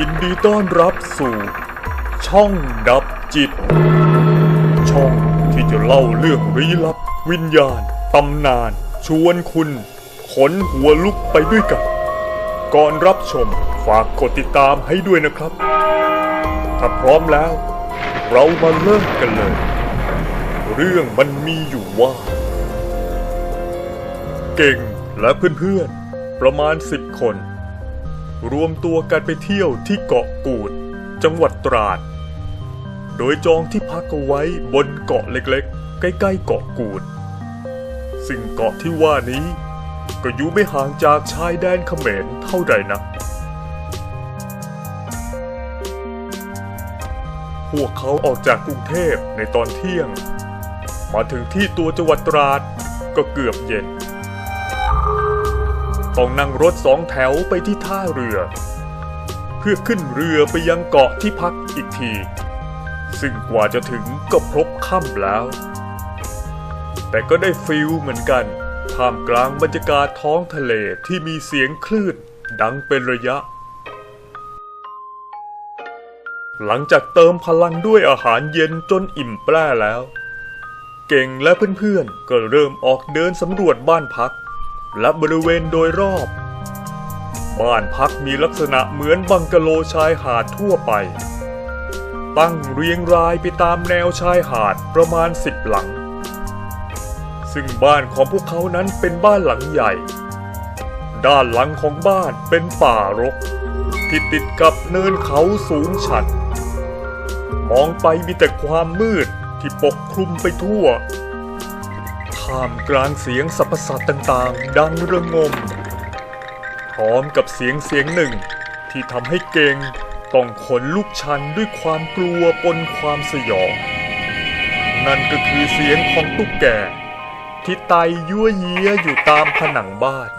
ยินดีต้อนรับสู่ ช่องดับจิต ช่องที่จะเล่าเรื่องลี้ลับ วิญญาณ ตำนาน ชวนคุณ ขนหัวลุกไปด้วยกัน ก่อนรับชมฝากกดติดตามให้ด้วยนะครับ ถ้าพร้อมแล้ว เรามาเริ่มกันเลย เรื่องมันมีอยู่ว่า เก่งและเพื่อนๆ ประมาณสิบคน รวมตัวกันไปเที่ยวที่เกาะกูด จังหวัดตราด โดยจองที่พักเอาไว้บนเกาะเล็กๆ ใกล้ๆเกาะกูด ซึ่งเกาะที่ว่านี้ ก็อยู่ไม่ห่างจากชายแดนเขมรเท่าใดนัก พวกเขาออกจากกรุงเทพในตอนเที่ยง มาถึงที่ตัวจังหวัดตราดก็เกือบเย็น ต้องนั่งรถสองแถวไปที่ท่าเรือ เพื่อขึ้นเรือไปยังเกาะที่พักอีกที ซึ่งกว่าจะถึงก็พบค่ำแล้ว แต่ก็ได้ฟิลเหมือนกันท่ามกลางบรรยากาศท้องทะเลที่มีเสียงคลื่นดังเป็นระยะ หลังจากเติมพลังด้วยอาหารเย็นจนอิ่มแปร่แล้ว เก่งและเพื่อนๆก็เริ่มออกเดินสำรวจบ้านพัก และบริเวณโดยรอบ บ้านพักมีลักษณะเหมือนบังกะโลชายหาดทั่วไป ตั้งเรียงรายไปตามแนวชายหาดประมาณสิบหลัง ซึ่งบ้านของพวกเขานั้นเป็นบ้านหลังใหญ่ ด้านหลังของบ้านเป็นป่ารก ที่ติดกับเนินเขาสูงชันมองไปมีแต่ความมืดที่ปกคลุมไปทั่ว ท่ามกลางเสียงสรรพสัตว์ต่างๆ ดังระงม พร้อมกับเสียงเสียงหนึ่ง ที่ทำให้เก่งต้องขนลุกชันด้วยความกลัวปนความสยอง นั่นก็คือเสียงของตุ๊กแกที่ไตยั่วเยียอยู่ตามผนังบ้าน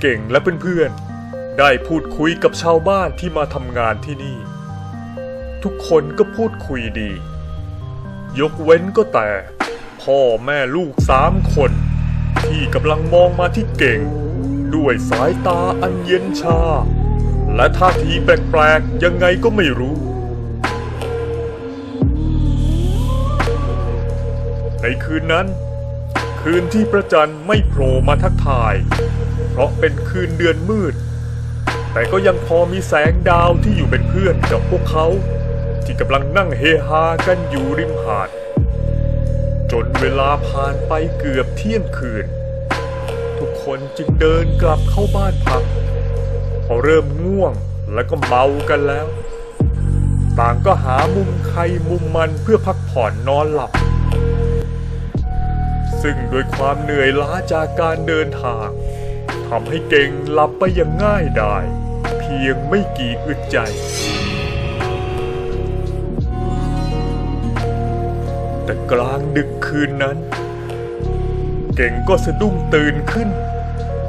เก่งและเพื่อนๆ ได้พูดคุยกับชาวบ้านที่มาทำงานที่นี่ ทุกคนก็พูดคุยดี ยกเว้นก็แต่ พ่อแม่ลูกสามคน ที่กำลังมองมาที่เก่ง ด้วยสายตาอันเย็นชา และท่าทีแปลกๆยังไงก็ไม่รู้ ในคืนนั้น คืนที่พระจันทร์ไม่โผล่มาทักทาย เพราะเป็นคืนเดือนมืด แต่ก็ยังพอมีแสงดาวที่อยู่เป็นเพื่อนกับพวกเขา ที่กำลังนั่งเฮฮากันอยู่ริมหาด จนเวลาผ่านไปเกือบเที่ยงคืน ทุกคนจึงเดินกลับเข้าบ้านพักพอเริ่มง่วงแล้วก็เมากันแล้ว ต่างก็หามุมใครมุมมันเพื่อพักผ่อนนอนหลับ ซึ่งโดวยความเหนื่อยล้าจากการเดินทางทำให้เก่งหลับไปอย่างง่ายดายเพียงไม่กี่อึดใจ แต่กลางดึกคืนนั้น เก่งก็สะดุ้งตื่นขึ้น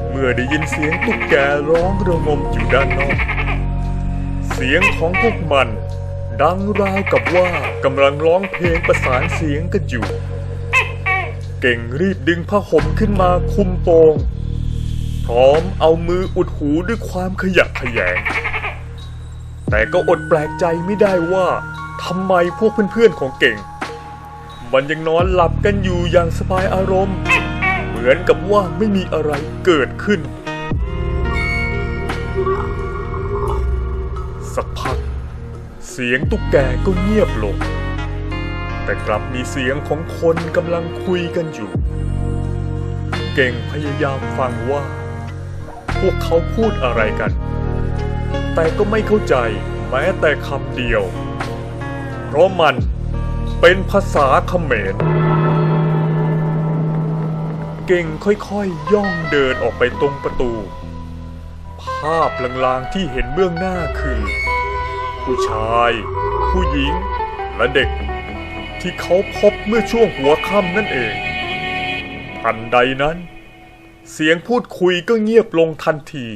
เมื่อได้ยินเสียงตุ๊กแกร้องระงมอยู่ด้านนอก เสียงของพวกมัน ดังราวกับว่ากำลังร้องเพลงประสานเสียงกันอยู่ เก่งรีบดึงผ้าห่มขึ้นมาคุมโปง พร้อมเอามืออุดหูด้วยความขยะแขยง แต่ก็อดแปลกใจไม่ได้ว่าทำไมพวกเพื่อนๆของเก่ง มันยังนอนหลับกันอยู่อย่างสบายอารมณ์ เหมือนกับว่าไม่มีอะไรเกิดขึ้น สักพัก เสียงตุ๊กแกก็เงียบลง แต่กลับมีเสียงของคนกำลังคุยกันอยู่ เก่งพยายามฟังว่า พวกเขาพูดอะไรกัน แต่ก็ไม่เข้าใจแม้แต่คำเดียว เพราะมัน เป็นภาษาเขมร เก่งค่อยๆย่องเดินออกไปตรงประตู ภาพลางๆที่เห็นเบื้องหน้าคือ ผู้ชาย ผู้หญิง และเด็ก ที่เขาพบเมื่อช่วงหัวค่ำนั่นเอง ทันใดนั้น เสียงพูดคุยก็เงียบลงทันที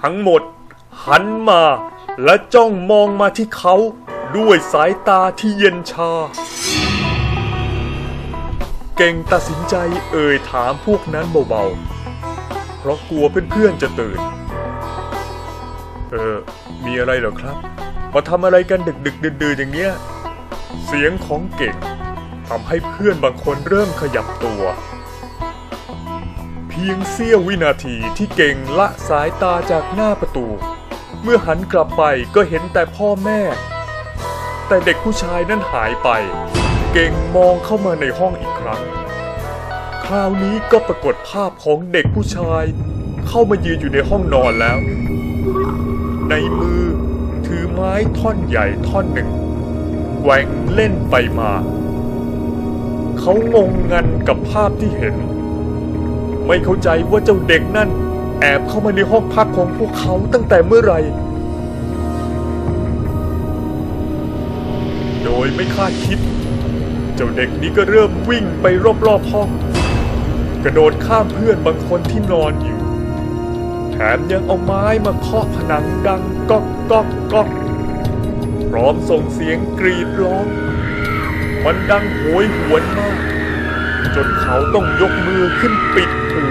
ทั้งหมดหันมาและจ้องมองมาที่เขา ด้วยสายตาที่เย็นชา เก่งตัดสินใจเอ่ยถามพวกนั้นเบาๆ เพราะกลัวเพื่อนๆจะตื่น เออ มีอะไรเหรอครับ มาทำอะไรกันดึกดึกๆดื่นๆอย่างเนี้ย เสียงของเก่งทำให้เพื่อนบางคนเริ่มขยับตัว เพียงเสี้ยววินาทีที่เก่งละสายตาจากหน้าประตู เมื่อหันกลับไปก็เห็นแต่พ่อแม่ แต่เด็กผู้ชายนั้นหายไป เก่งมองเข้ามาในห้องอีกครั้ง คราวนี้ก็ปรากฏภาพของเด็กผู้ชาย เข้ามายืนอยู่ในห้องนอนแล้ว ในมือถือไม้ท่อนใหญ่ท่อนหนึ่งแกว่งเล่นไปมา เขางงงันกับภาพที่เห็น ไม่เข้าใจว่าเจ้าเด็กนั่น แอบเข้ามาในห้องพักของพวกเขาตั้งแต่เมื่อไหร่ ยไม่คาดคิด เจ้าเด็กนี้ก็เริ่มวิ่งไปรอบๆห้อง กระโดดข้ามเพื่อนบางคนที่นอนอยู่ แถมยังเอาไม้มาเคาะผนังดังก๊อกก๊อกก๊อกพร้อมส่งเสียงกรีดร้อง มันดังโหยหวนมาก จนเขาต้องยกมือขึ้นปิดหู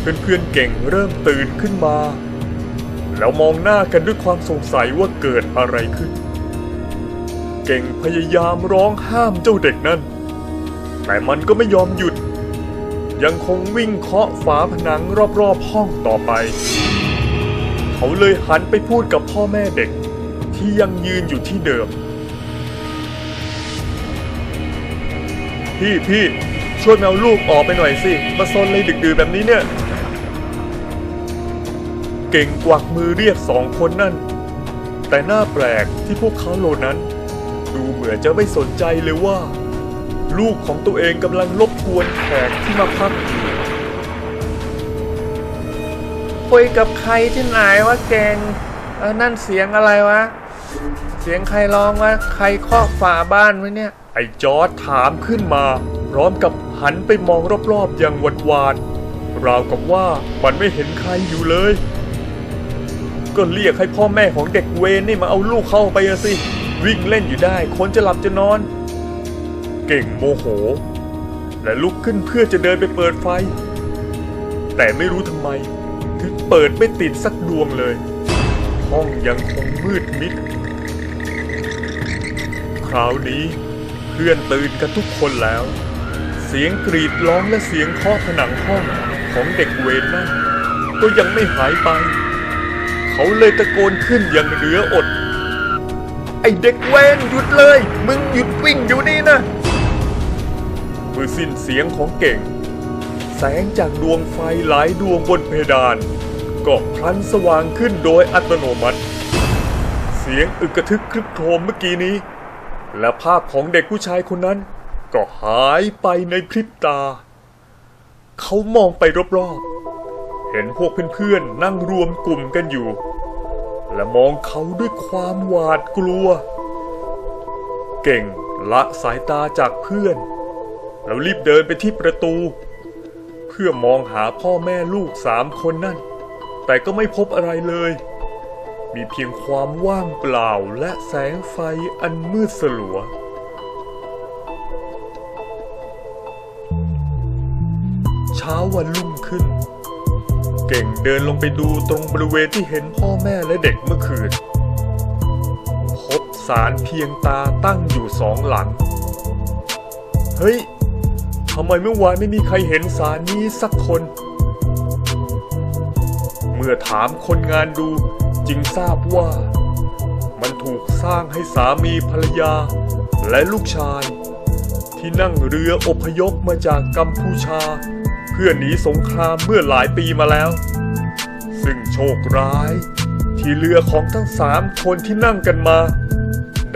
เพื่อนๆเก่งเริ่มตื่นขึ้นมา แล้วมองหน้ากันด้วยความสงสัยว่าเกิดอะไรขึ้น เก่งพยายามร้องห้ามเจ้าเด็กนั่น แต่มันก็ไม่ยอมหยุด ยังคงวิ่งเคาะฝาผนังรอบๆห้องต่อไป เขาเลยหันไปพูดกับพ่อแม่เด็กที่ยังยืนอยู่ที่เดิม พี่พี่ช่วยแมวลูกออกไปหน่อยสิ มาซนเลยดึกดื่นแบบนี้เนี่ย เก่งกวักมือเรียกสองคนนั่น แต่หน้าแปลกที่พวกเขาโลนั้น ดูเหมือนจะไม่สนใจเลยว่า ลูกของตัวเองกำลังรบกวนแขกที่มาพักอยู่คุยกับใครที่ไหนวะเก่งเออนั่นเสียงอะไรวะ เสียงใครร้องวะใครเคาะฝาบ้านไว้เนี่ย ไอ้จอร์ดถามขึ้นมา พร้อมกับหันไปมองรอบๆอย่างหวาดหวาดราวกับว่ามันไม่เห็นใครอยู่เลย ก็เรียกให้พ่อแม่ของเด็กเวนนี่มาเอาลูกเข้าไปสิ วิ่งเล่นอยู่ได้ คนจะหลับจะนอน เก่งโมโห และลุกขึ้นเพื่อจะเดินไปเปิดไฟ แต่ไม่รู้ทำไม ถึงเปิดไม่ติดสักดวงเลย ห้องยังคงมืดมิด คราวนี้เพื่อนตื่นกันทุกคนแล้ว เสียงกรีดร้องและเสียงเคาะผนังห้องของเด็กเวนนั่นก็ยังไม่หายไป เขาเลยตะโกนขึ้นอย่างเหลืออด ไอเด็กเวนหยุดเลย มึงหยุดวิ่งอยู่นี่นะเมื่อสิ้นเสียงของเก่ง แสงจากดวงไฟหลายดวงบนเพดานก็พลันสว่างขึ้นโดยอัตโนมัติ เสียงอึกกระทึกครึกโครมเมื่อกี้นี้ และภาพของเด็กผู้ชายคนนั้น ก็หายไปในพริบตา เขามองไปรอบๆ เห็นพวกเพื่อนๆนั่งรวมกลุ่มกันอยู่ และมองเขาด้วยความหวาดกลัว เก่งละสายตาจากเพื่อน แล้วรีบเดินไปที่ประตู เพื่อมองหาพ่อแม่ลูกสามคนนั่น แต่ก็ไม่พบอะไรเลย มีเพียงความว่างเปล่าและแสงไฟอันมืดสลัวเช้าวันรุ่ง เก่งเดินลงไปดูตรงบริเวณที่เห็นพ่อแม่และเด็กเมื่อคืน พบสารเพียงตาตั้งอยู่สองหลัง เฮ้ยทำไมเมื่อวานไม่มีใครเห็นสารนี้สักคน เมื่อถามคนงานดูจึงทราบว่า มันถูกสร้างให้สามีภรรยา และลูกชาย ที่นั่งเรืออพยพมาจากกัมพูชา เพื่อหนีสงครามเมื่อหลายปีมาแล้ว ซึ่งโชคร้าย ที่เรือของทั้งสามคนที่นั่งกันมา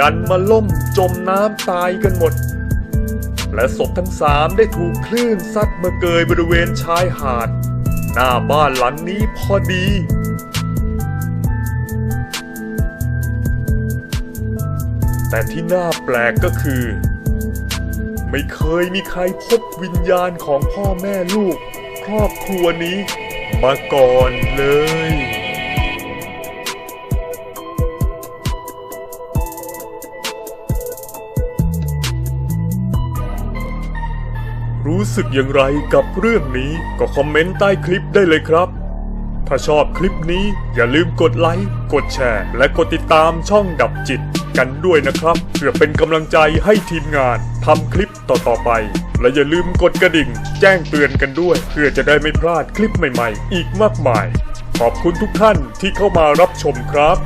ดันมาล่มจมน้ำตายกันหมด และศพทั้งสามได้ถูกคลื่นซัดมาเกยบริเวณชายหาด หน้าบ้านหลังนี้พอดีแต่ที่น่าแปลกก็คือ ไม่เคยมีใครพบวิญญาณของพ่อแม่ลูก ครอบครัวนี้มาก่อนเลยรู้สึกอย่างไรกับเรื่องนี้ก็คอมเมนต์ใต้คลิปได้เลยครับ ถ้าชอบคลิปนี้อย่าลืมกดไลค์ กดแชร์ และกดติดตามช่องดับจิต กันด้วยนะครับ เพื่อเป็นกำลังใจให้ทีมงานทำคลิปต่อๆไป และอย่าลืมกดกระดิ่ง แจ้งเตือนกันด้วย เพื่อจะได้ไม่พลาดคลิปใหม่ๆ อีกมากมาย ขอบคุณทุกท่านที่เข้ามารับชมครับ